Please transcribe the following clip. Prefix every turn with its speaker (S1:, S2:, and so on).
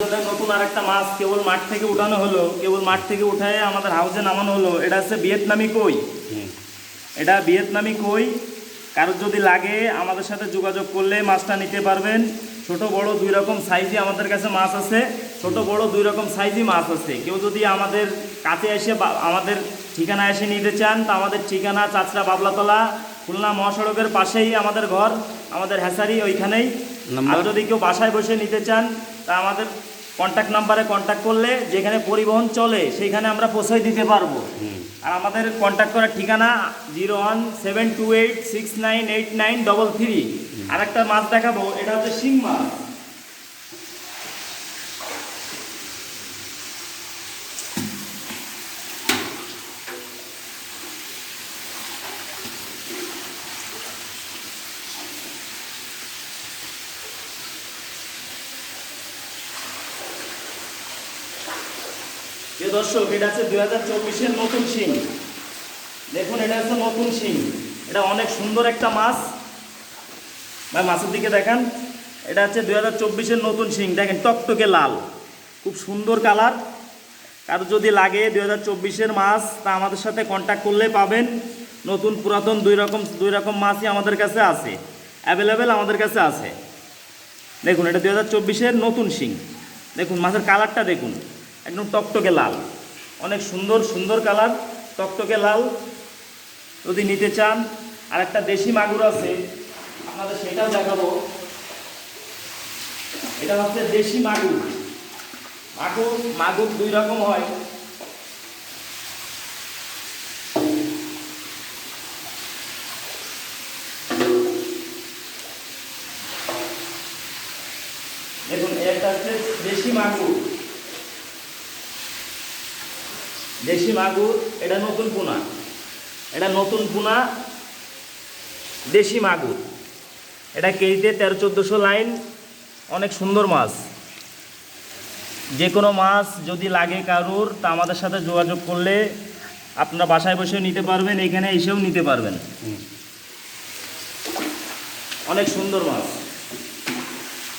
S1: নতুন আর একটা মাছ কেবল মাঠ থেকে উঠানো হলো কেবল মাঠ থেকে উঠায় আমাদের হাউসে নামানো হলো। এটা হচ্ছে ভিয়েতনামি কই? এটা ভিয়েতনামি কই? কারোর যদি লাগে আমাদের সাথে যোগাযোগ করলে মাছটা নিতে পারবেন। ছোট বড় দুই রকম সাইজই আমাদের কাছে মাছ আছে। ছোট বড় দুই রকম সাইজই মাছ আছে। কেউ যদি আমাদের কাছে এসে বা আমাদের ঠিকানা এসে নিতে চান তা আমাদের ঠিকানা চাচরা বাবলাতলা খুলনা মহাসড়কের পাশেই আমাদের ঘর আমাদের হ্যাসারি ওইখানেই। আর যদি কেউ বাসায় বসে নিতে চান তা আমাদের কন্ট্যাক্ট নাম্বারে কন্ট্যাক্ট করলে যেখানে পরিবহন চলে সেইখানে আমরা পৌঁছে দিতে পারব। আর আমাদের কন্ট্যাক্ট করার ঠিকানা zero one seven two eight six nine eight nine double three আর একটা মাছ দেখাবো এটা হচ্ছে শিং মাছ। প্রিয় দর্শক, এটা হচ্ছে দুই হাজার চব্বিশের নতুন শিং। দেখুন, এটা হচ্ছে নতুন শিং। এটা অনেক সুন্দর একটা মাছ। ভাই, মাছের দিকে দেখান। এটা হচ্ছে দুই হাজার চব্বিশের নতুন শিং। দেখেন, টকটকে লাল। খুব সুন্দর কালার। কারও যদি লাগে দুই হাজার চব্বিশের মাছ, তা আমাদের সাথে কন্ট্যাক্ট করলে পাবেন। নতুন, পুরাতন, দুই রকম দুই রকম মাছই আমাদের কাছে আছে। অ্যাভেলেবেল আমাদের কাছে আছে। দেখুন, এটা দুই হাজার চব্বিশের নতুন শিং। দেখুন, মাছের কালারটা দেখুন। একদম টকটকে লাল। অনেক সুন্দর সুন্দর কালার, টকটকে লাল। যদি নিতে চান আর একটা দেশি মাগুর আছে, আপনাদের সেটাও দেখাবো। এটা হচ্ছে দেশি মাগুর। মাগুর মাগুর দুই রকম হয়। দেখুন একটা হচ্ছে দেশি মাগুর। দেশি মাগুর এটা নতুন পোনা এটা নতুন পোনা দেশি মাগুর। এটা কেজিতে তেরো চোদ্দোশো লাইন অনেক সুন্দর মাছ। যে কোনো মাছ যদি লাগে কারুর তা আমাদের সাথে যোগাযোগ করলে আপনারা বাসায় বসেও নিতে পারবেন এখানে এসেও নিতে পারবেন। অনেক সুন্দর মাছ।